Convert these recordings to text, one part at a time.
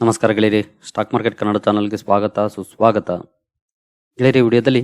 ನಮಸ್ಕಾರ ಗೆಳೆಯರಿ, stock market Kannada ಚಾನಲ್ಗೆ ಸ್ವಾಗತ, ಸುಸ್ವಾಗತ. ಗೆಳೆಯರಿ ವಿಡಿಯೋದಲ್ಲಿ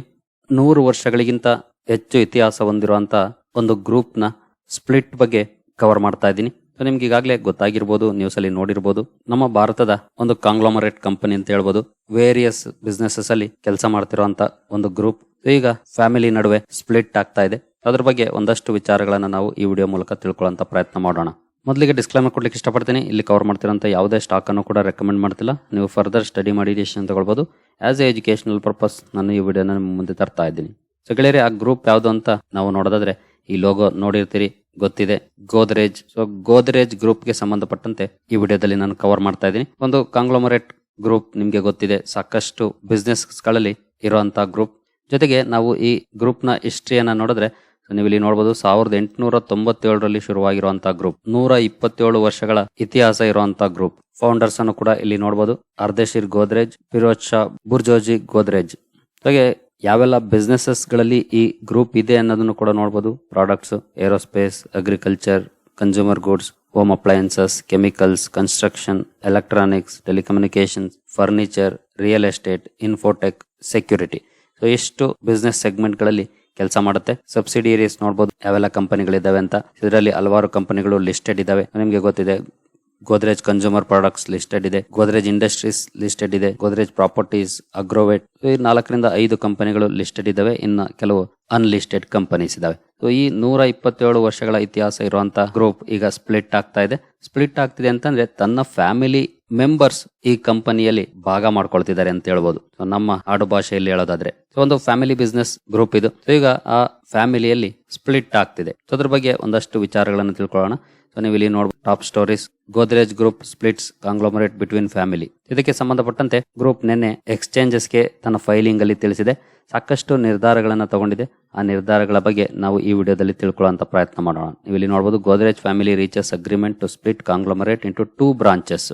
ನೂರು ವರ್ಷಗಳಿಗಿಂತ ಹೆಚ್ಚು ಇತಿಹಾಸ ಹೊಂದಿರುವಂಥ ಒಂದು ಗ್ರೂಪ್ನ ಸ್ಪ್ಲಿಟ್ ಬಗ್ಗೆ ಕವರ್ ಮಾಡ್ತಾ ಇದ್ದೀನಿ. ಸೊ ನಿಮ್ಗೆ ಈಗಾಗಲೇ ಗೊತ್ತಾಗಿರ್ಬೋದು ನ್ಯೂಸಲ್ಲಿ ನೋಡಿರ್ಬೋದು. ನಮ್ಮ ಭಾರತದ ಒಂದು ಕಾಂಗ್ಲೋಮರೇಟ್ ಕಂಪನಿ ಅಂತ ಹೇಳ್ಬೋದು ವೇರಿಯಸ್ ಬಿಸ್ನೆಸಸ್ ಅಲ್ಲಿ ಕೆಲಸ ಮಾಡ್ತಿರುವಂಥ ಒಂದು ಗ್ರೂಪ್ ಈಗ ಫ್ಯಾಮಿಲಿ ನಡುವೆ ಸ್ಪ್ಲಿಟ್ ಆಗ್ತಾ ಇದೆ. ಅದ್ರ ಬಗ್ಗೆ ಒಂದಷ್ಟು ವಿಚಾರಗಳನ್ನು ನಾವು ಈ ವಿಡಿಯೋ ಮೂಲಕ ತಿಳ್ಕೊಳ್ಳೋಂಥ ಪ್ರಯತ್ನ ಮಾಡೋಣ. ಮೊದಲಿಗೆ ಡಿಸ್ಕ್ಲೈಮರ್ ಕೊಡ್ಲಿಕ್ಕೆ ಇಷ್ಟಪಡ್ತೀನಿ. ಇಲ್ಲಿ ಕವರ್ ಮಾಡ್ತಿರೋಂಥ ಯಾವುದೇ ಸ್ಟಾಕ್ ಅನ್ನು ಕೂಡ ರೆಕಮೆಂಡ್ ಮಾಡ್ತಿಲ್ಲ. ನೀವು ಫರ್ದರ್ ಸ್ಟಡಿ ಮಾಡಿ ಡಿಸಿಷನ್ ತಗೊಳ್ಬೋದು. ಆಸ್ ಎ ಎಜುಕೇಶನಲ್ ಪರ್ಪಸ್ ನಾನು ಈ ವಿಡಿಯೋನ ನಿಮ್ಮ ಮುಂದೆ ತರ್ತಾ ಇದ್ದೀನಿ. ಸೊ ಗೆಳೆಯರೆ, ಆ ಗ್ರೂಪ್ ಯಾವುದು ಅಂತ ನಾವು ನೋಡೋದಾದ್ರೆ, ಈ ಲೋಗೋ ನೋಡಿರ್ತೀರಿ, ಗೊತ್ತಿದೆ. ಗೋದ್ರೇಜ್ ಸೊ ಗೋದ್ರೇಜ್ ಗ್ರೂಪ್ಗೆ ಸಂಬಂಧಪಟ್ಟಂತೆ ಈ ವಿಡಿಯೋದಲ್ಲಿ ನಾನು ಕವರ್ ಮಾಡ್ತಾ ಇದ್ದೀನಿ. ಒಂದು ಕಾಂಗ್ಲೋಮರೇಟ್ ಗ್ರೂಪ್ ನಿಮಗೆ ಗೊತ್ತಿದೆ. ಸಾಕಷ್ಟು ಬಿಸ್ನೆಸ್ಗಳಲ್ಲಿ ಇರುವಂತ ಗ್ರೂಪ್ ಜೊತೆಗೆ ನಾವು ಈ ಗ್ರೂಪ್ನ ಹಿಸ್ಟ್ರಿಯನ್ನು ನೋಡಿದ್ರೆ ಸೊ ನೀವು ಇಲ್ಲಿ ನೋಡಬಹುದು ಸಾವಿರದ ಎಂಟುನೂರ ತೊಂಬತ್ತೇಳರಲ್ಲಿ ಶುರುವಾಗಿರುವಂತಹ ಗ್ರೂಪ್ ನೂರ ಇಪ್ಪತ್ತೇಳು ವರ್ಷಗಳ ಇತಿಹಾಸ ಇರುವಂತಹ ಗ್ರೂಪ್ ಫೌಂಡರ್ಸ್ ಅನ್ನು ಕೂಡ ಇಲ್ಲಿ ನೋಡಬಹುದು ಅರ್ಧಶೀರ್ ಗೋದ್ರೇಜ್, ಫಿರೋಜ್ ಶಾ, ಬುರ್ಜೋಜಿ ಗೋದ್ರೇಜ್. ಹಾಗೆ ಯಾವೆಲ್ಲ ಬಿಸ್ನೆಸಸ್ಗಳಲ್ಲಿ ಈ ಗ್ರೂಪ್ ಇದೆ ಅನ್ನೋದನ್ನು ಕೂಡ ನೋಡಬಹುದು products aerospace agriculture consumer goods home appliances chemicals construction electronics telecommunication furniture real estate infotech security so ಎಷ್ಟು ಬಿಸ್ನೆಸ್ ಸೆಗ್ಮೆಂಟ್ಗಳಲ್ಲಿ ಕೆಲಸ ಮಾಡುತ್ತೆ. ಸಬ್ಸಿಡಿಯರೀಸ್ ನೋಡಬಹುದು ಯಾವೆಲ್ಲ ಕಂಪನಿಗಳಿದಾವೆ ಅಂತ. ಇದರಲ್ಲಿ ಹಲವಾರು ಕಂಪನಿಗಳು ಲಿಸ್ಟೆಡ್ ಇದಾವೆ ನಿಮಗೆ ಗೊತ್ತಿದೆ ಗೋದ್ರೇಜ್ ಕನ್ಸ್ಯೂಮರ್ ಪ್ರಾಡಕ್ಟ್ಸ್ ಲಿಸ್ಟೆಡ್ ಇದೆ ಗೋದ್ರೇಜ್ ಇಂಡಸ್ಟ್ರೀಸ್ ಲಿಸ್ಟೆಡ್ ಇದೆ ಗೋದ್ರೇಜ್ ಪ್ರಾಪರ್ಟೀಸ್ ಅಗ್ರೋವೇಟ್ ಈ ನಾಲ್ಕರಿಂದ ಐದು ಕಂಪನಿಗಳು ಲಿಸ್ಟೆಡ್ ಇದಾವೆ ಇನ್ನ ಕೆಲವು ಅನ್ಲಿಸ್ಟೆಡ್ ಕಂಪನೀಸ್ ಇದಾವೆ ಸೊ ಈ ನೂರ ಇಪ್ಪತ್ತೇಳು ವರ್ಷಗಳ ಇತಿಹಾಸ ಇರುವಂತಹ ಗ್ರೂಪ್ ಈಗ ಸ್ಪ್ಲಿಟ್ ಆಗ್ತಾ ಇದೆ. ಸ್ಪ್ಲಿಟ್ ಆಗ್ತಿದೆ ಅಂತಂದ್ರೆ ತನ್ನ ಫ್ಯಾಮಿಲಿ ಮೆಂಬರ್ಸ್ ಈ ಕಂಪನಿಯಲ್ಲಿ ಭಾಗ ಮಾಡ್ಕೊಳ್ತಿದ್ದಾರೆ ಅಂತ ಹೇಳ್ಬೋದು. ನಮ್ಮ ಆಡು ಭಾಷೆಯಲ್ಲಿ ಹೇಳೋದಾದ್ರೆ ಒಂದು ಫ್ಯಾಮಿಲಿ ಬಿಸ್ನೆಸ್ ಗ್ರೂಪ್ ಇದು. ಈಗ ಆ ಫ್ಯಾಮಿಲಿಯಲ್ಲಿ ಸ್ಪ್ಲಿಟ್ ಆಗ್ತಿದೆ. ಅದ್ರ ಬಗ್ಗೆ ಒಂದಷ್ಟು ವಿಚಾರಗಳನ್ನು ತಿಳ್ಕೊಳ್ಳೋಣ. ಸೊ ನೀವು ಇಲ್ಲಿ ನೋಡ್ಬೋದು top stories Godrej group splits conglomerate between family ಇದಕ್ಕೆ ಸಂಬಂಧಪಟ್ಟಂತೆ ಗ್ರೂಪ್ ನಿನ್ನೆ ಎಕ್ಸ್ಚೇಂಜಸ್ಗೆ ತನ್ನ ಫೈಲಿಂಗ್ ಅಲ್ಲಿ ತಿಳಿಸಿದೆ. ಸಾಕಷ್ಟು ನಿರ್ಧಾರಗಳನ್ನು ತಗೊಂಡಿದೆ. ಆ ನಿರ್ಧಾರಗಳ ಬಗ್ಗೆ ನಾವು ಈ ವಿಡಿಯೋದಲ್ಲಿ ತಿಳ್ಕೊಳ್ಳುವಂತ ಪ್ರಯತ್ನ ಮಾಡೋಣ. ನೀವು ಇಲ್ಲಿ ನೋಡಬಹುದು Godrej family reaches agreement to split conglomerate into two branches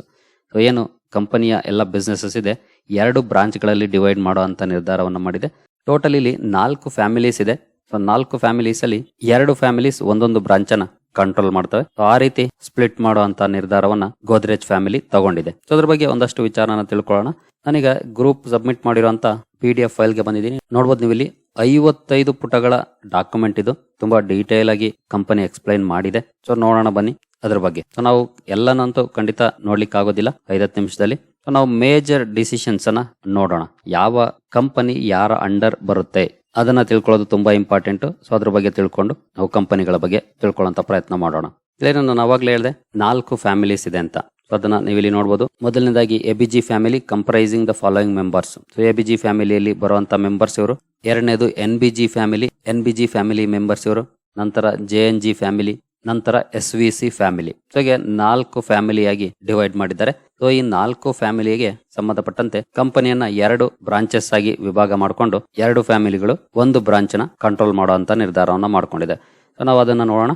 so ಏನು ಕಂಪನಿಯ ಎಲ್ಲ ಬಿಸ್ನೆಸಸ್ ಇದೆ, ಎರಡು ಬ್ರಾಂಚ್ಗಳಲ್ಲಿ ಡಿವೈಡ್ ಮಾಡೋ ಅಂತ ನಿರ್ಧಾರವನ್ನು ಮಾಡಿದೆ. ಟೋಟಲ್ ಇಲ್ಲಿ ನಾಲ್ಕು ಫ್ಯಾಮಿಲೀಸ್ ಇದೆ. ಸೊ ನಾಲ್ಕು ಫ್ಯಾಮಿಲೀಸ್ ಅಲ್ಲಿ ಎರಡು ಫ್ಯಾಮಿಲೀಸ್ ಒಂದೊಂದು ಬ್ರಾಂಚ್ ಅನ್ನ ಕಂಟ್ರೋಲ್ ಮಾಡ್ತವೆ. ಸೊ ಆ ರೀತಿ ಸ್ಪ್ಲಿಟ್ ಮಾಡುವಂತ ನಿರ್ಧಾರವನ್ನ ಗೋದ್ರೇಜ್ ಫ್ಯಾಮಿಲಿ ತಗೊಂಡಿದೆ. ಸೊ ಅದ್ರ ಬಗ್ಗೆ ಒಂದಷ್ಟು ವಿಚಾರನ ತಿಳ್ಕೊಳ್ಳೋಣ. ನಾನೀಗ ಗ್ರೂಪ್ ಸಬ್ಮಿಟ್ ಮಾಡಿರುವಂತ ಪಿ ಡಿ ಎಫ್ ಫೈಲ್ಗೆ ಬಂದಿದ್ದೀನಿ. ನೋಡ್ಬೋದು ನೀವು ಇಲ್ಲಿ ಐವತ್ತೈದು ಪುಟಗಳ ಡಾಕ್ಯುಮೆಂಟ್ ಇದು. ತುಂಬಾ ಡೀಟೇಲ್ ಆಗಿ ಕಂಪನಿ ಎಕ್ಸ್ಪ್ಲೈನ್ ಮಾಡಿದೆ. ಸೊ ನೋಡೋಣ ಬನ್ನಿ. ಅದ್ರ ಬಗ್ಗೆ. ನಾವು ಎಲ್ಲನಂತೂ ಖಂಡಿತ ನೋಡ್ಲಿಕ್ಕೆ ಆಗೋದಿಲ್ಲ ಐದತ್ತು ನಿಮಿಷದಲ್ಲಿ. ನಾವು ಮೇಜರ್ ಡಿಸಿಷನ್ಸ್ ಅನ್ನ ನೋಡೋಣ. ಯಾವ ಕಂಪನಿ ಯಾರ ಅಂಡರ್ ಬರುತ್ತೆ? ಅದನ್ನ ತಿಳ್ಕೊಳ್ಳೋದು ತುಂಬಾ ಇಂಪಾರ್ಟೆಂಟ್ ಸೊ ಅದ್ರ ಬಗ್ಗೆ ತಿಳ್ಕೊಂಡು ನಾವು ಕಂಪನಿಗಳ ಬಗ್ಗೆ ತಿಳ್ಕೊಳ್ಳೋಂತ ಪ್ರಯತ್ನ ಮಾಡೋಣ. ಇಲ್ಲೇ ನಾನು ಅವಾಗ್ಲೇ ಹೇಳಿದೆ, ನಾಲ್ಕು ಫ್ಯಾಮಿಲೀಸ್ ಇದೆ ಅಂತ. ಸೊ ಅದನ್ನ ನೀವಿಲ್ಲಿ ನೋಡಬಹುದು ಮೊದಲನೇದಾಗಿ ABG family comprising the following members so ABG ಫ್ಯಾಮಿಲಿಯಲ್ಲಿ ಬರುವಂತ ಮೆಂಬರ್ಸ್ ಇವರು. ಎರಡನೇದು N B G family N B G family members ಇವರು. ನಂತರ ಜೆ ಎನ್ ಜಿ ಫ್ಯಾಮಿಲಿ ನಂತರ S V C family so ಹೀಗೆ ನಾಲ್ಕು ಫ್ಯಾಮಿಲಿಯಾಗಿ ಡಿವೈಡ್ ಮಾಡಿದ್ದಾರೆ. ಸೊ ಈ ನಾಲ್ಕು ಫ್ಯಾಮಿಲಿಗೆ ಸಂಬಂಧಪಟ್ಟಂತೆ ಕಂಪನಿಯನ್ನ ಎರಡು ಬ್ರಾಂಚಸ್ ಆಗಿ ವಿಭಾಗ ಮಾಡಿಕೊಂಡು ಎರಡು ಫ್ಯಾಮಿಲಿಗಳು ಒಂದು ಬ್ರಾಂಚ್ನ ಕಂಟ್ರೋಲ್ ಮಾಡುವಂತ ನಿರ್ಧಾರವನ್ನ ಮಾಡ್ಕೊಂಡಿದೆ. ಸೊ ನಾವು ಅದನ್ನ ನೋಡೋಣ.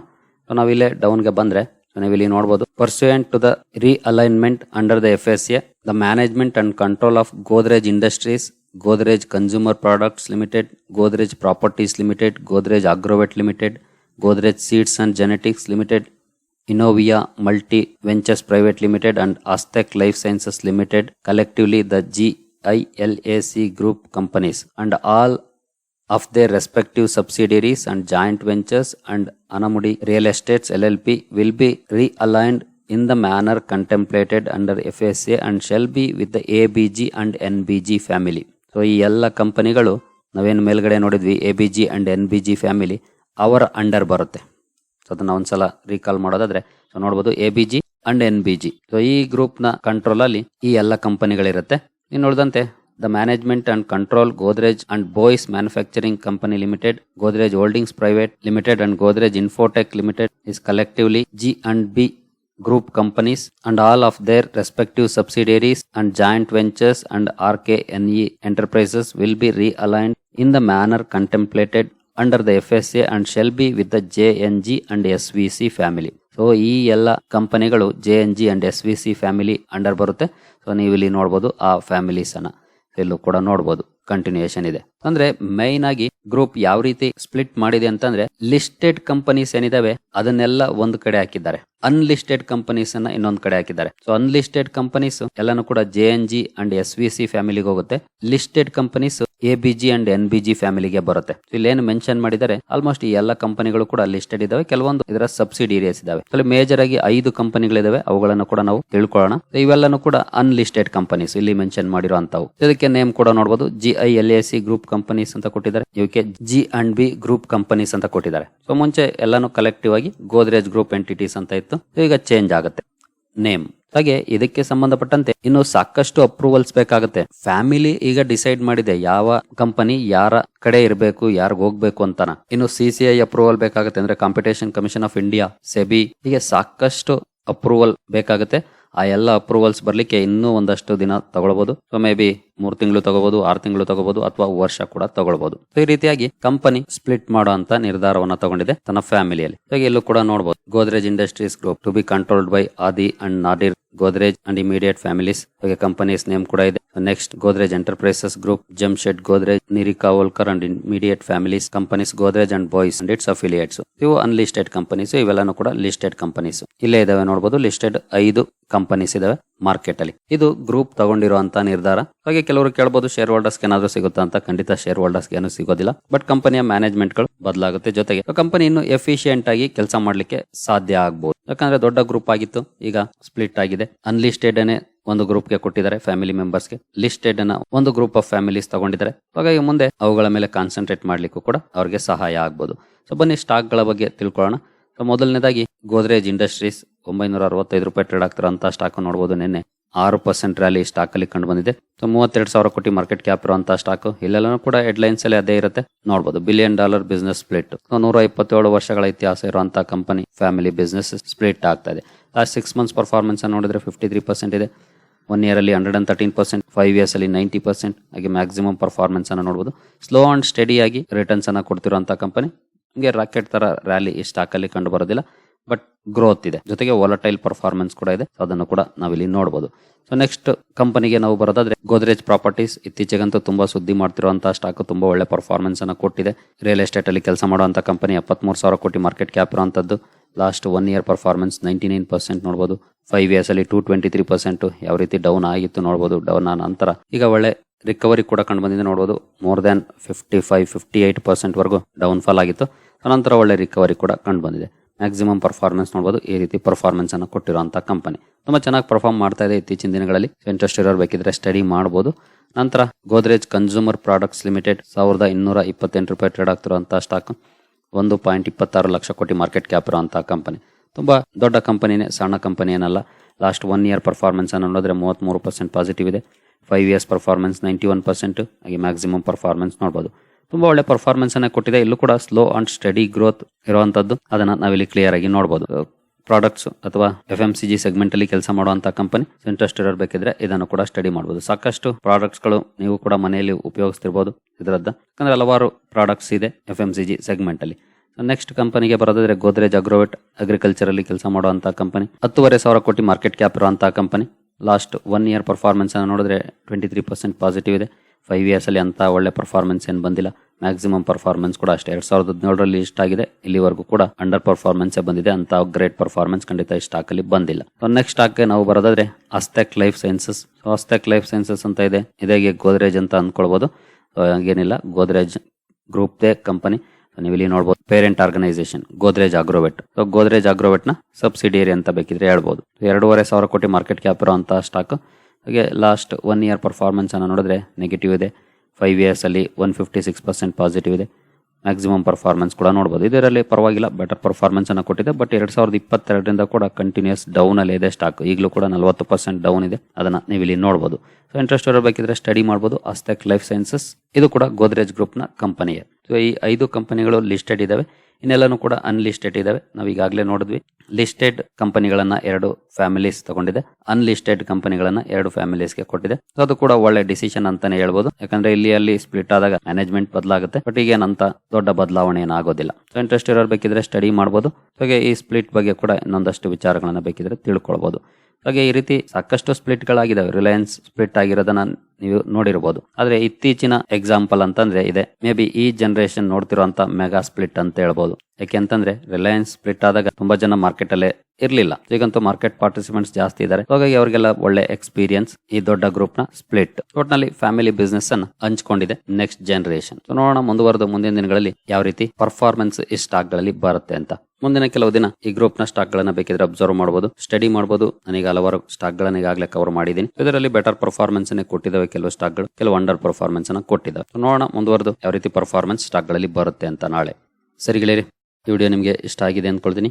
ಸೊ ಡೌನ್ಗೆ ಬಂದ್ರೆ ಸೊ ನೀವು ಇಲ್ಲಿ ನೋಡಬಹುದು pursuant to the realignment under the F S the management and control of Godrej industries Godrej consumer products limited Godrej properties limited Godrej agrovet limited Godrej Seeds and Genetics Limited, Innovia Multi Ventures Private Limited and Aztec Life Sciences Limited, collectively the GILAC group companies, and all of their respective subsidiaries and joint ventures and Anamudi Real Estates LLP will be realigned in the manner contemplated under FSA and shall be with the ABG and NBG family. So ಈ ಎಲ್ಲ ಕಂಪನಿಗಳು ನಾವೇನು ಮೇಲ್ಗಡೆ ನೋಡಿದ್ವಿ A B G and N ಅವರ under ಬರುತ್ತೆ. So ಅದನ್ನ ಒಂದ್ಸಲ ರೀಕಾಲ್ ಮಾಡೋದಾದ್ರೆ ಸೊ ನೋಡಬಹುದು A B G and N B G so ಈ ಗ್ರೂಪ್ನ ಕಂಟ್ರೋಲ್ ಅಲ್ಲಿ ಈ ಎಲ್ಲ ಕಂಪನಿಗಳಿರುತ್ತೆ ಇನ್ನು ನೋಡಿದಂತೆ the management and control Godrej and Boyce manufacturing company limited Godrej holdings private limited and Godrej infotech limited is collectively G and B group companies and all of their respective subsidiaries and joint ventures and RKNE enterprises will be realigned in the manner contemplated under be with the J N G and S V C family so ಈ ಎಲ್ಲ ಕಂಪನಿಗಳು J N G and S V C family under ಬರುತ್ತೆ. So ನೀವು ಇಲ್ಲಿ ನೋಡ್ಬೋದು ಆ families ಅನ್ನ. ಇಲ್ಲೂ ಕೂಡ ನೋಡ್ಬೋದು. ಕಂಟಿನ್ಯೂಯೇಷನ್ ಇದೆ. ಅಂದ್ರೆ ಮೈನ್ ಆಗಿ ಗ್ರೂಪ್ ಯಾವ ರೀತಿ ಸ್ಪ್ಲಿಟ್ ಮಾಡಿದೆ ಅಂತಂದ್ರೆ ಲಿಸ್ಟೆಡ್ ಕಂಪನೀಸ್ ಏನಿದಾವೆ, ಅದನ್ನೆಲ್ಲ ಒಂದ್ ಕಡೆ ಹಾಕಿದ್ದಾರೆ. ಅನ್ಲಿಸ್ಟೆಡ್ ಕಂಪನೀಸ್ ಅನ್ನ ಇನ್ನೊಂದ್ ಕಡೆ ಹಾಕಿದ್ದಾರೆ. ಸೊ ಅನ್ಲಿಸ್ಟೆಡ್ ಕಂಪನೀಸ್ ಎಲ್ಲಾನು ಕೂಡ J N G and S V C ಫ್ಯಾಮಿಲಿಗೆ ಹೋಗುತ್ತೆ. Listed companies A B G and N B G ಫ್ಯಾಮಿಲಿಗೆ ಬರುತ್ತೆ. ಇಲ್ಲಿ ಏನು ಮೆನ್ಷನ್ ಮಾಡಿದ್ದಾರೆ ಆಲ್ಮೋಸ್ಟ್ ಈ ಎಲ್ಲ ಕಂಪನಿಗಳು ಕೂಡ ಲಿಸ್ಟೆಡ್ ಇದಾವೆ. ಕೆಲವೊಂದು ಇದರ ಸಬ್ಸಿಡಿಯರೀಸ್ ಇದಾವೆ. ಅಲ್ಲಿ ಮೇಜರ್ ಆಗಿ ಐದು ಕಂಪನಿಗಳಿದಾವೆ ಅವುಗಳನ್ನು ಕೂಡ ನಾವು ತಿಳ್ಕೊಳ್ಳೋಣ. ಇವೆಲ್ಲನೂ ಕೂಡ ಅನ್ಲಿಸ್ಟೆಡ್ ಕಂಪನೀಸ್ ಇಲ್ಲಿ ಮೆನ್ಷನ್ ಮಾಡಿರೋ ಇದಕ್ಕೆ ನೇಮ್ ಕೂಡ ನೋಡಬಹುದು G I L A C group companies ಅಂತ ಕೊಟ್ಟಿದ್ದಾರೆ. ಇವಕ್ಕೆ G and B group companies ಅಂತ ಕೊಟ್ಟಿದ್ದಾರೆ. ಸೊ ಮುಂಚೆ ಎಲ್ಲಾನು ಕಲೆಕ್ಟಿವ್ ಆಗಿ ಗೋದ್ರೇಜ್ ಗ್ರೂಪ್ ಎಂಟಿಟೀಸ್ ಅಂತ ಇತ್ತು. ಈಗ ಚೇಂಜ್ ಆಗುತ್ತೆ. ನೇಮ್ ಹಾಗೆ ಇದಕ್ಕೆ ಸಂಬಂಧಪಟ್ಟಂತೆ ಇನ್ನು ಸಾಕಷ್ಟು ಅಪ್ರೂವಲ್ಸ್ ಬೇಕಾಗುತ್ತೆ. ಫ್ಯಾಮಿಲಿ ಈಗ ಡಿಸೈಡ್ ಮಾಡಿದೆ ಯಾವ ಕಂಪನಿ ಯಾರ ಕಡೆ ಇರಬೇಕು, ಯಾರಿಗ್ ಹೋಗ್ಬೇಕು ಅಂತಾನ. ಇನ್ನು ಸಿ ಸಿ ಐ ಅಪ್ರೂವಲ್ ಬೇಕಾಗುತ್ತೆ. ಅಂದ್ರೆ competition commission of India SEBI ಹೀಗೆ ಸಾಕಷ್ಟು ಅಪ್ರೂವಲ್ ಬೇಕಾಗುತ್ತೆ. ಆ ಎಲ್ಲ ಅಪ್ರೂವಲ್ಸ್ ಬರ್ಲಿಕ್ಕೆ ಇನ್ನೂ ಒಂದಷ್ಟು ದಿನ ತಗೊಳ್ಬಹುದು ಸೊ ಮೇ ಬಿ ಮೂರ್ ತಿಂಗಳು ತಗೋಬಹುದು ಆರು ತಿಂಗಳು ತಗೋಬಹುದು ಅಥವಾ ವರ್ಷ ಕೂಡ ತಗೊಳ್ಬಹುದು ಸೊ ಈ ರೀತಿಯಾಗಿ ಕಂಪನಿ ಸ್ಪ್ಲಿಟ್ ಮಾಡೋ ಅಂತ ನಿರ್ಧಾರವನ್ನ ತಗೊಂಡಿದೆ ತನ್ನ ಫ್ಯಾಮಿಲಿಯಲ್ಲಿ ಹಾಗೆ ಎಲ್ಲೂ ಕೂಡ ನೋಡಬಹುದು Godrej industries group to be controlled by Adi and Nadir Godrej and immediate families ಹಾಗೆ ಕಂಪನೀಸ್ ನೇಮ್ ಕೂಡ ಇದೆ next Godrej enterprises group Jamshyd Godrej Nyrika Holkar and immediate families companies Godrej and Boyce and its affiliates ಇವು unlisted companies ಇವೆಲ್ಲಾನು ಕೂಡ listed companies ಇಲ್ಲೇ ಇದಾವೆ ನೋಡಬಹುದು listed ಐದು companies ಇದಾವೆ ಮಾರ್ಕೆಟ್ ಅಲ್ಲಿ. ಇದು ಗ್ರೂಪ್ ತಗೊಂಡಿರುವಂತ ನಿರ್ಧಾರ. ಹಾಗೆ ಕೆಲವರು ಕೇಳಬಹುದು ಶೇರ್ ಹೋಲ್ಡರ್ಸ್ ಏನಾದ್ರೂ ಸಿಗುತ್ತಾ ಅಂತ. ಖಂಡಿತ ಶೇರ್ ಹೋಲ್ಡರ್ಸ್ ಏನು ಸಿಗೋದಿಲ್ಲ. ಬಟ್ ಕಂಪನಿಯ ಮ್ಯಾನೇಜ್ಮೆಂಟ್ಗಳು ಬದಲಾಗುತ್ತೆ ಜೊತೆಗೆ. ಕಂಪನಿ ಇನ್ನು ಎಫಿಷಿಯಂಟ್ ಆಗಿ ಕೆಲಸ ಮಾಡ್ಲಿಕ್ಕೆ ಸಾಧ್ಯ ಆಗ್ಬಹುದು ಯಾಕಂದ್ರೆ ದೊಡ್ಡ ಗ್ರೂಪ್ ಆಗಿತ್ತು, ಈಗ ಸ್ಪ್ಲಿಟ್ ಆಗಿದೆ. ಅನ್ಲಿಸ್ಟೆಡ್ ಒಂದು ಗ್ರೂಪ್ಗೆ ಕೊಟ್ಟಿದ್ದಾರೆ ಫ್ಯಾಮಿಲಿ ಮೆಂಬರ್ಸ್ಗೆ. ಲಿಸ್ಟೆಡ್ ಅನ್ನ ಒಂದು ಗ್ರೂಪ್ ಆಫ್ ಫ್ಯಾಮಿಲೀಸ್ ತಗೊಂಡಿದ್ದಾರೆ. ಹಾಗಾಗಿ ಮುಂದೆ ಅವುಗಳ ಮೇಲೆ ಕಾನ್ಸಂಟ್ರೇಟ್ ಮಾಡ್ಲಿಕ್ಕೂ ಕೂಡ ಅವ್ರಿಗೆ ಸಹಾಯ ಆಗ್ಬೋದು. ಸೊ ಬನ್ನಿ ಸ್ಟಾಕ್ಗಳ ಬಗ್ಗೆ ತಿಳ್ಕೊಳ್ಳೋಣ. ಸೊ ಮೊದಲನೇದಾಗಿ ಗೋದ್ರೇಜ್ ಇಂಡಸ್ಟ್ರೀಸ್ ಒಂಬೈನೂರ ಅರವತ್ತೈದು ರೂಪಾಯಿ ಟ್ರೇಡ್ ಆಗ್ತಿರೋಂಥ ಸ್ಟಾಕ್ ನೋಡಬಹುದು ನಿನ್ನೆ. ಆರು ಪರ್ಸೆಂಟ್ ರ್ಯಾಲಿ ಸ್ಟಾಕ್ ಅಲ್ಲಿ ಕಂಡು ಬಂದಿದೆ ಸೊ ಮೂವತ್ತೆರಡು ಸಾವಿರ ಕೋಟಿ ಮಾರ್ಕೆಟ್ ಕ್ಯಾಪ್ ಇರುವಂತಹ ಸ್ಟಾಕ್ ಇಲ್ಲೆಲ್ಲನೂ ಕೂಡ ಹೆಡ್ಲೈನ್ಸ್ ಅಲ್ಲಿ ಅದೇ ಇರುತ್ತೆ. ನೋಡಬಹುದು ಬಿಲಿಯನ್ ಡಾಲರ್ ಬಿಸ್ನೆಸ್ ಸ್ಪ್ಲಿಟ್ ನೂರ ಇಪ್ಪತ್ತೇಳು ವರ್ಷಗಳ ಇತಿಹಾಸ ಇರುವಂತಹ ಕಂಪನಿ ಫ್ಯಾಮಿಲಿ ಬಿಸ್ನೆಸ್ ಸ್ಪ್ಲಿಟ್ ಆಗ್ತಾ ಇದೆ. ಲಾಸ್ಟ್ ಸಿಕ್ಸ್ ಮಂತ್ಸ್ ಪರ್ಫಾರ್ಮೆನ್ಸ್ ನೋಡಿದ್ರೆ ಫಿಫ್ಟಿ ತ್ರೀ ಪರ್ಸೆಂಟ್ ಇದೆ. ಒನ್ ಇಯರ್ ಅಲ್ಲಿ hundred and thirteen percent five years ಅಲ್ಲಿ ನೈಂಟಿ ಪರ್ಸೆಂಟ್ ಹಾಗೆ ಮ್ಯಾಕ್ಸಿಮಮ್ ಪರ್ಫಾರ್ಮೆನ್ಸ್ ಅನ್ನು ನೋಡಬಹುದು ಸ್ಲೋ ಅಂಡ್ ಸ್ಟಡಿಯಾಗಿ ರಿಟರ್ನ್ಸ್ ಅನ್ನ ಕೊಡ್ತಿರುವಂತಹ ಕಂಪನಿ ಹಂಗೆ ರಾಕೆಟ್ ತರ ರ್ಯಾಲಿ ಈ ಸ್ಟಾಕ್ ಅಲ್ಲಿ ಕಂಡು ಬರೋದಿಲ್ಲ. ಬಟ್ ಗ್ರೋತ್ ಇದೆ. ಜೊತೆಗೆ ವಾಲಟೈಲ್ ಪರ್ಫಾರ್ಮೆನ್ಸ್ ಕೂಡ ಇದೆ. ಅದನ್ನು ಕೂಡ ನಾವಿಲ್ಲಿ ನೋಡಬಹುದು ಸೊ ನೆಕ್ಸ್ಟ್ ಕಂಪನಿಗೆ ನಾವು ಬರೋದಾದ್ರೆ ಗೋದ್ರೇಜ್ ಪ್ರಾಪರ್ಟೀಸ್ ಇತ್ತೀಚೆಗಂತೂ ತುಂಬಾ ಸುದ್ದಿ ಮಾಡ್ತಿರುವಂತಹ ಸ್ಟಾಕ್ ತುಂಬಾ ಒಳ್ಳೆ ಪರ್ಫಾರ್ಮೆನ್ಸ್ ಅನ್ನು ಕೊಟ್ಟಿದೆ. ರಿಯಲ್ ಎಸ್ಟೇಟ್ ಅಲ್ಲಿ ಕೆಲಸ ಮಾಡುವಂತ ಕಂಪನಿ ಎಪ್ಪತ್ಮೂರು ಸಾವಿರ ಕೋಟಿ ಮಾರ್ಕೆಟ್ ಕ್ಯಾಪ್ ಇರುವಂತದ್ದು. Last one year performance ninety nine percent ನೋಡಬಹುದು ಫೈವ್ ಇಯರ್ಸ್ ಅಲ್ಲಿ ಟೂ ಟ್ವೆಂಟಿ ತ್ರೀ ಪರ್ಸೆಂಟ್ ಯಾವ ರೀತಿ ಡೌನ್ ಆಗಿತ್ತು ನೋಡಬಹುದು ಡೌನ್ ಆದ ನಂತರ ಈಗ ಒಳ್ಳೆ ರಿಕವರಿ ಕೂಡ ಕಂಡು ಬಂದಿದೆ ನೋಡಬಹುದು more than fifty five fifty eight percent ವರೆಗೂ ಡೌನ್ ಫಾಲ್ ಆಗಿತ್ತು ನಂತರ ಒಳ್ಳೆ ರಿಕವರಿ ಕೂಡ ಕಂಡು ಬಂದಿದೆ. ಮ್ಯಾಕ್ಸಿಮಮ್ ಪರ್ಫಾರ್ಮೆನ್ಸ್ ನೋಡಬಹುದು ಈ ರೀತಿ ಪರ್ಫಾರ್ಮೆನ್ಸ್ ಅನ್ನು ಕೊಟ್ಟಿರುವಂತಹ ಕಂಪನಿ ತುಂಬಾ ಚೆನ್ನಾಗಿ ಪರ್ಫಾರ್ಮ್ ಮಾಡ್ತಾ ಇದೆ ಇತ್ತೀಚಿನ ದಿನಗಳಲ್ಲಿ. ಇಂಟ್ರೆಸ್ಟ್ ಇರೋರು ಬೇಕಿದ್ರೆ ಸ್ಟಡಿ ಮಾಡಬಹುದು ನಂತರ ಗೋದ್ರೇಜ್ ಕನ್ಸ್ಯೂಮರ್ ಪ್ರಾಡಕ್ಟ್ಸ್ ಲಿಮಿಟೆಡ್ ಸಾವಿರದ ಇನ್ನೂರ ಇಪ್ಪತ್ತೆಂಟು ರೂಪಾಯಿ ಟ್ರೇಡ್ ಆಗ್ತಿರುವಂತಹ ಸ್ಟಾಕ್ ಒಂದು ಪಾಯಿಂಟ್ ಇಪ್ಪತ್ತಾರು ಲಕ್ಷ ಕೋಟಿ ಮಾರ್ಕೆಟ್ ಕ್ಯಾಪ್ ಇರುವಂತಹ ಕಂಪನಿ ತುಂಬಾ ದೊಡ್ಡ ಕಂಪನಿನೇ ಸಣ್ಣ ಕಂಪನಿ ಏನಲ್ಲ. ಲಾಸ್ಟ್ ಒನ್ ಇಯರ್ ಪರ್ಫಾರ್ಮೆನ್ಸ್ ಅನ್ನು ನೋಡಿದ್ರೆ ಮೂವತ್ಮೂರು ಪರ್ಸೆಂಟ್ ಪಾಸಿಟಿವ್ ಇದೆ. Five years performance ninety one percent ಹಾಗೆ ಮ್ಯಾಕ್ಸಿಮಮ್ ಪರ್ಫಾರ್ಮೆನ್ಸ್ ನೋಡಬಹುದು ತುಂಬಾ ಒಳ್ಳೆ ಪರ್ಫಾರ್ಮೆನ್ಸ್ ಅನ್ನ ಕೊಟ್ಟಿದೆ. ಇಲ್ಲೂ ಕೂಡ ಸ್ಲೋ ಅಂಡ್ ಸ್ಟಡಿ ಗ್ರೋತ್ ಇರುವಂತದ್ದು. ಅದನ್ನ ನಾವಿಲ್ಲಿ ಕ್ಲಿಯರ್ ಆಗಿ ನೋಡಬಹುದು ಪ್ರಾಡಕ್ಟ್ಸ್ ಅಥವಾ F M C G segment ಅಲ್ಲಿ ಕೆಲಸ ಮಾಡುವಂತಹ ಕಂಪನಿ ಇಂಟ್ರೆಸ್ಟ್ ಇರಬೇಕಿದ್ರೆ ಬೇಕಿದ್ರೆ ಇದನ್ನು ಕೂಡ ಸ್ಟಡಿ ಮಾಡಬಹುದು ಸಾಕಷ್ಟು ಪ್ರಾಡಕ್ಟ್ಸ್ಗಳು ನೀವು ಕೂಡ ಮನೆಯಲ್ಲಿ ಉಪಯೋಗಿಸ್ತಿರ್ಬೋದು ಇದರದ್ದು. ಯಾಕಂದ್ರೆ ಹಲವಾರು ಪ್ರಾಡಕ್ಟ್ಸ್ ಇದೆ F M C G segment ಅಲ್ಲಿ. ನೆಕ್ಸ್ಟ್ ಕಂಪನಿಗೆ ಬರೋದಾದ್ರೆ ಗೋದ್ರೇಜ್ ಅಗ್ರೋವೆಟ್ ಅಗ್ರಿಕಲ್ಚರ್ ಅಲ್ಲಿ ಕೆಲಸ ಮಾಡುವಂತಹ ಕಂಪನಿ ಹತ್ತುವರೆ ಸಾವಿರ ಕೋಟಿ ಮಾರ್ಕೆಟ್ ಕ್ಯಾಪ್ ಇರುವಂತಹ company last one year performance ಅನ್ನು ನೋಡಿದ್ರೆ ಟ್ವೆಂಟಿ ತ್ರೀ ಪರ್ಸೆಂಟ್ ಪಾಸಿಟಿವ್ ಇದೆ. ಫೈವ್ ಇಯರ್ಸ್ ಅಲ್ಲಿ ಅಂತ ಒಳ್ಳೆ ಪರ್ಫಾರ್ಮೆನ್ಸ್ ಏನು ಬಂದಿಲ್ಲ. ಮ್ಯಾಕ್ಸಿಮಮ್ ಪರ್ಫಾರ್ಮೆನ್ಸ್ ಕೂಡ ಅಷ್ಟೇ. ಎರಡ್ ಸಾವಿರದ ಹದಿನೇಳರಲ್ಲಿ ಇಷ್ಟ ಆಗಿದೆ. ಇಲ್ಲಿವರೆಗೂ ಕೂಡ ಅಂಡರ್ ಪರ್ಫಾರ್ಮೆನ್ಸ್ ಬಂದಿದೆ. ಅಂತ ಗ್ರೇಟ್ ಪರ್ಫಾರ್ಮೆನ್ಸ್ ಖಂಡಿತ ಈ ಸ್ಟಾಕ್ ಅಲ್ಲಿ ಬಂದಿಲ್ಲ. ನೆಕ್ಸ್ಟ್ ಸ್ಟಾಕ್ ನಾವು ಬರೋದಾದ್ರೆ Astec life sciences Astec life sciences ಅಂತ ಇದೆ. ಇದಾಗಿ ಗೋದ್ರೇಜ್ ಅಂತ ಅನ್ಕೊಳ್ಬಹುದು ಹಂಗೇನಿಲ್ಲ ಹಾಗೇನಿಲ್ಲ. ಗೋದ್ರೇಜ್ ಗ್ರೂಪ್ ದೇ ಕಂಪನಿ ನೀವು ಇಲ್ಲಿ ನೋಡಬಹುದು parent organisation Godrej agrovet so Godrej ಅಗ್ರೋವೆಟ್ನ subsidiary ಅಂತ ಬೇಕಿದ್ರೆ ಹೇಳ್ಬಹುದು ಎರಡೂವರೆ ಸಾವಿರ ಕೋಟಿ ಮಾರ್ಕೆಟ್ ಕ್ಯಾಪ್ ಇರುವಂತಹ ಸ್ಟಾಕ್ ಹಾಗೆ ಲಾಸ್ಟ್ ಒನ್ ಇಯರ್ ಪರ್ಫಾರ್ಮೆನ್ಸ್ ಅನ್ನು ನೋಡಿದ್ರೆ ನೆಗೆಟಿವ್ ಇದೆ. ಫೈವ್ ಇಯರ್ಸ್ ಅಲ್ಲಿ one fifty six percent positive ಇದೆ. ಮ್ಯಾಕ್ಸಿಮಮ್ ಪರ್ಫಾರ್ಮೆನ್ಸ್ ಕೂಡ ನೋಡಬಹುದು ಇದರಲ್ಲಿ ಪರವಾಗಿಲ್ಲ ಬೆಟರ್ ಪರ್ಫಾರ್ಮೆನ್ಸ್ ಅನ್ನು ಕೊಟ್ಟಿದೆ ಬಟ್ ಎರಡ್ ಸಾವಿರದ ಇಪ್ಪತ್ತೆರಡರಿಂದ ಕೂಡ ಕಂಟಿನ್ಯೂಸ್ ಡೌನ್ ಅಲ್ಲಿ ಇದೆ ಸ್ಟಾಕ್ ಈಗಲೂ ಕೂಡ ನಲವತ್ತು ಪರ್ಸೆಂಟ್ ಡೌನ್ ಇದೆ. ಅದನ್ನ ನೀವು ಇಲ್ಲಿ ನೋಡಬಹುದು ಸೊ ಇಂಟ್ರೆಸ್ಟ್ ಇರಬೇಕಿದ್ರೆ ಸ್ಟಡಿ ಮಾಡಬಹುದು ಅಸ್ತೆಕ್ ಲೈಫ್ ಸೈನ್ಸಸ್ ಇದು ಕೂಡ ಗೋದ್ರೇಜ್ ಗ್ರೂಪ್ನ ಕಂಪನಿಯೇ ಸೊ ಈ ಐದು ಕಂಪನಿಗಳು ಲಿಸ್ಟೆಡ್ ಇದಾವೆ. ಇನ್ನೆಲ್ಲನೂ ಕೂಡ ಅನ್ಲಿಸ್ಟೆಡ್ ಇದಾವೆ. ನಾವು ಈಗಾಗಲೇ ನೋಡಿದ್ವಿ. ಲಿಸ್ಟೆಡ್ ಕಂಪನಿಗಳನ್ನ ಎರಡು ಫ್ಯಾಮಿಲೀಸ್ ತಗೊಂಡಿದೆ. ಅನ್ಲಿಸ್ಟೆಡ್ ಕಂಪನಿಗಳನ್ನ ಎರಡು ಫ್ಯಾಮಿಲೀಸ್ಗೆ ಕೊಟ್ಟಿದೆ. ಸೊ ಅದು ಕೂಡ ಒಳ್ಳೆ ಡಿಸಿಷನ್ ಅಂತಾನೆ ಹೇಳ್ಬೋದು. ಯಾಕಂದ್ರೆ ಇಲ್ಲಿ ಅಲ್ಲಿ ಸ್ಪ್ಲಿಟ್ ಆದಾಗ ಮ್ಯಾನೇಜ್ಮೆಂಟ್ ಬದಲಾಗುತ್ತೆ. ಬಟ್ ಈಗೇನಂತ ದೊಡ್ಡ ಬದಲಾವಣೆ ಏನಾಗೋದಿಲ್ಲ ಸೊ ಇಂಟ್ರೆಸ್ಟ್ ಇರೋರು ಬೇಕಿದ್ರೆ ಸ್ಟಡಿ ಮಾಡಬಹುದು ಹಾಗೆ ಈ ಸ್ಪ್ಲಿಟ್ ಬಗ್ಗೆ ಕೂಡ ಇನ್ನೊಂದಷ್ಟು ವಿಚಾರಗಳನ್ನ ಬೇಕಿದ್ರೆ ತಿಳ್ಕೊಳ್ಬಹುದು ಹಾಗೆ ಈ ರೀತಿ ಸಾಕಷ್ಟು ಸ್ಪ್ಲಿಟ್ ಗಳಾಗಿದಾವೆ ರಿಲಯನ್ಸ್ ಸ್ಪ್ಲಿಟ್ ಆಗಿರೋದನ್ನ ನೀವು ನೋಡಿರಬಹುದು ಆದ್ರೆ ಇತ್ತೀಚಿನ ಎಕ್ಸಾಂಪಲ್ ಅಂತಂದ್ರೆ ಇದೆ. ಮೇ ಬಿ ಈ ಜನರೇಷನ್ ನೋಡ್ತಿರುವಂತ ಮೆಗಾ ಸ್ಪ್ಲಿಟ್ ಅಂತ ಹೇಳ್ಬಹುದು ಯಾಕೆ ಅಂತಂದ್ರೆ ರಿಲಯನ್ಸ್ ಸ್ಪ್ಲಿಟ್ ಆದಾಗ ತುಂಬಾ ಜನ ಮಾರ್ಕೆಟ್ ಅಲ್ಲೇ ಇರ್ಲಿಲ್ಲ. ಈಗಂತೂ ಮಾರ್ಕೆಟ್ ಪಾರ್ಟಿಸಿಪೆಂಟ್ಸ್ ಜಾಸ್ತಿ ಇದ್ದಾರೆ ಹಾಗಾಗಿ ಅವರಿಗೆಲ್ಲ ಒಳ್ಳೆ ಎಕ್ಸ್ಪೀರಿಯನ್ಸ್ ಈ ದೊಡ್ಡ ಗ್ರೂಪ್ನ ಸ್ಪ್ಲಿಟ್ ಒಟ್ನಲ್ಲಿ ಫ್ಯಾಮಿಲಿ ಬಿಸ್ನೆಸ್ ಅನ್ನು ಹಂಚ್ಕೊಂಡಿದೆ ನೆಕ್ಸ್ಟ್ ಜನರೇಷನ್ ನೋಡೋಣ ಮುಂದುವರೆದ ಮುಂದಿನ ದಿನಗಳಲ್ಲಿ ಯಾವ ರೀತಿ ಪರ್ಫಾರ್ಮೆನ್ಸ್ ಈ ಸ್ಟಾಕ್ಗಳಲ್ಲಿ ಬರುತ್ತೆ ಅಂತ. ಮುಂದಿನ ಕೆಲವು ದಿನ ಈ ಗ್ರೂಪ್ನ ಸ್ಟಾಕ್ ಗಳನ್ನ ಬೇಕಿದ್ರೆ ಅಬ್ಸರ್ವ್ ಮಾಡಬಹುದು ಸ್ಟಡಿ ಮಾಡಬಹುದು ನನಗೆ ಹಲವಾರು ಸ್ಟಾಕ್ ಗಳನ್ನ ಈಗಾಗಲೇ ಕವರ್ ಮಾಡಿದೀನಿ ಇದರಲ್ಲಿ ಬೆಟರ್ ಪರ್ಫಾರ್ಮೆನ್ಸ್ ಕೊಟ್ಟಿದ್ದಾವೆ ಕೆಲವು ಸ್ಟಾಕ್ಗಳು. ಕೆಲವು ಅಂಡರ್ ಪರ್ಫಾರ್ಮೆನ್ಸ್ ಅನ್ನ ಕೊಟ್ಟಿದ್ದಾವೆ. ನೋಡೋಣ ಮುಂದುವರೆದು ಯಾವ ರೀತಿ ಪರ್ಫಾರ್ಮೆನ್ಸ್ ಸ್ಟಾಕ್ಗಳಲ್ಲಿ ಬರುತ್ತೆ ಅಂತ ನಾಳೆ. ಸರಿ ಗೆಳೆಯರಿ, ಈ ವಿಡಿಯೋ ನಿಮಗೆ ಇಷ್ಟ ಆಗಿದೆ ಅಂದ್ಕೊಳ್ತೀನಿ.